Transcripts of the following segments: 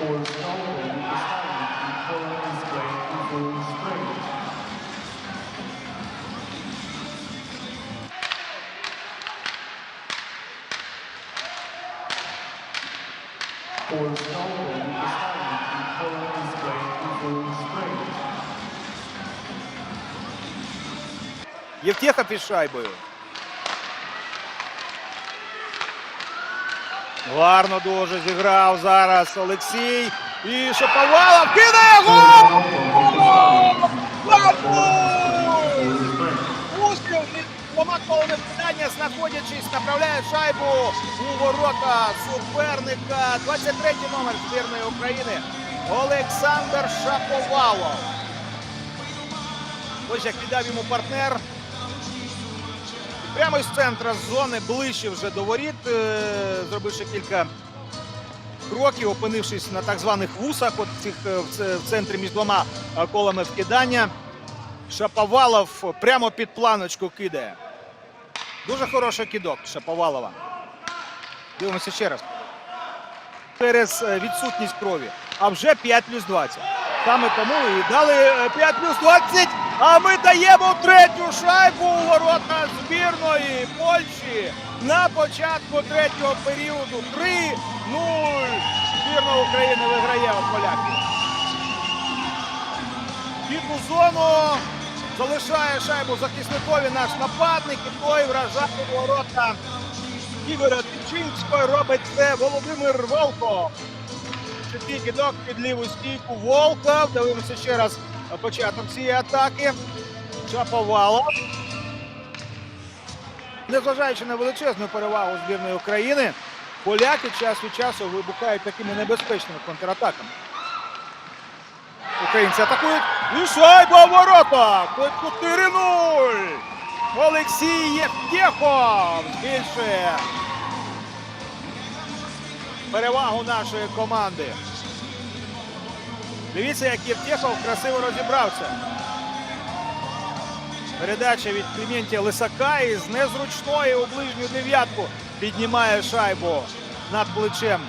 Forestalling is silent before display full strength. Forestalling is silent before display full strength. Євтєха під шайбою. Гарно дуже зіграв зараз Олексій. І Шаповалов кидає гол! Від двома питання, знаходячись, направляє шайбу у ворота суперника. 23 номер збірної України Олександр Шаповалов. Ось як віддав йому партнер. Прямо із центра зони, ближче вже до воріт, е, зробивши кілька кроків, опинившись на так званих вусах, от цих е, в центрі між двома е, колами вкидання. Шаповалов прямо під планочку кидає. Дуже хороший кидок Шаповалова. Дивимося ще раз. Через відсутність крові. А вже 5 плюс 20. Саме тому і дали е, 5 плюс 20. А ми даємо третю шайбу у ворота збірної Польщі на початку третього періоду. 3-0. Збірна України виграє у поляків. Бідну зону залишає шайбу захисникові наш нападник. І той вражає ворота Ігоря Тичинського. Робить це Володимир Волков. Чіткий кидок під ліву стійку Волков. Дивимося ще раз початок цієї атаки. Шаповалов. Незважаючи на величезну перевагу збірної України, поляки час від часу вибухають такими небезпечними контратаками. Українці атакують. І шайба ворота! Тут 4-0. Олексій Євтєхов збільшує перевагу нашої команди. Дивіться, як Євтєхов красиво розібрався. Передача від Клементія Лисака із незручної у ближню дев'ятку піднімає шайбу над плечем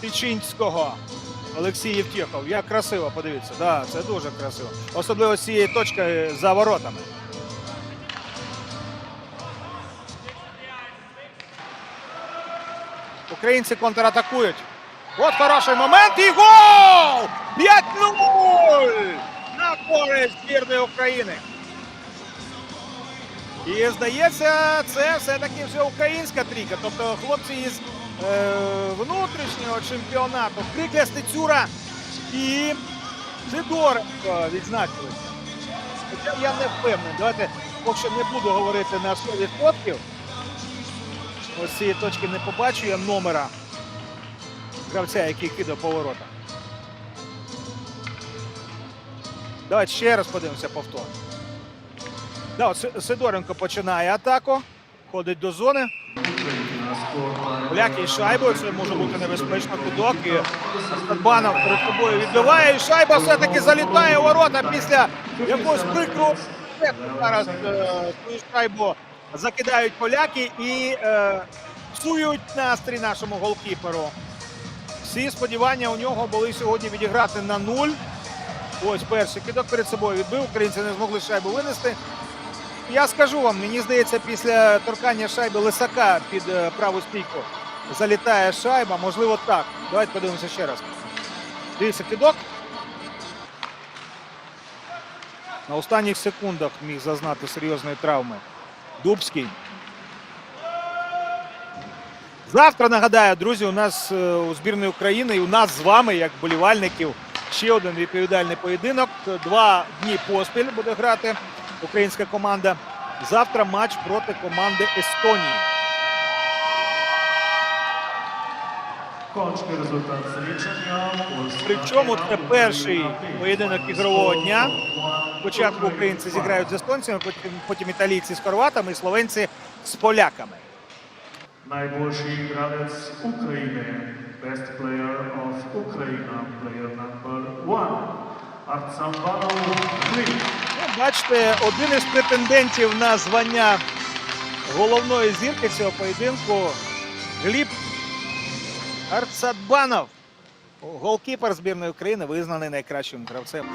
Тичинського. Олексій Євтєхов. Як красиво, подивіться. Да, це дуже красиво. Особливо з цієї точки за воротами. Українці контратакують. От хороший момент і гол! 5-0! На користь збірної України. І здається, це все-таки вже українська трійка. Тобто хлопці із е, внутрішнього чемпіонату Крикля Стецюра і Сидоренко відзначилися. Хоча я не впевнений. Давайте поки не буду говорити на 100%. Ось цієї точки не побачу я номера гравця, який кидав поворота. Давайте ще раз подивимося повтор. Да, Сидоренко починає атаку. Ходить до зони. Поляки із шайбою. Це може бути небезпечно кидок. І Стадбанов перед собою відбиває. І шайба все-таки залітає у ворота після якогось прикру. Зараз е, свою шайбу закидають поляки і е, псують настрій нашому голкіперу. Всі сподівання у нього були сьогодні відіграти на нуль. Ось перший кидок перед собою відбив. Українці не змогли шайбу винести. Я скажу вам, мені здається, після торкання шайби Лисака під е, праву стійку залітає шайба. Можливо, так. Давайте подивимося ще раз. Дивіться, кидок. На останніх секундах міг зазнати серйозної травми. Дубський. Завтра нагадаю, друзі, у нас е, у збірної України і у нас з вами, як болівальників, ще один відповідальний поєдинок. Два дні поспіль буде грати українська команда. Завтра матч проти команди Естонії. Причому це перший поєдинок ігрового дня. Спочатку українці зіграють з естонцями, потім, потім італійці з хорватами і словенці з поляками. Najmłodszy graniec Ukrainy, best player of Ukraine, player number one. Ну, бачите, один із претендентів на звання головної зірки цього поєдинку Гліб Арцадбанов. Голкіпер збірної України визнаний найкращим гравцем.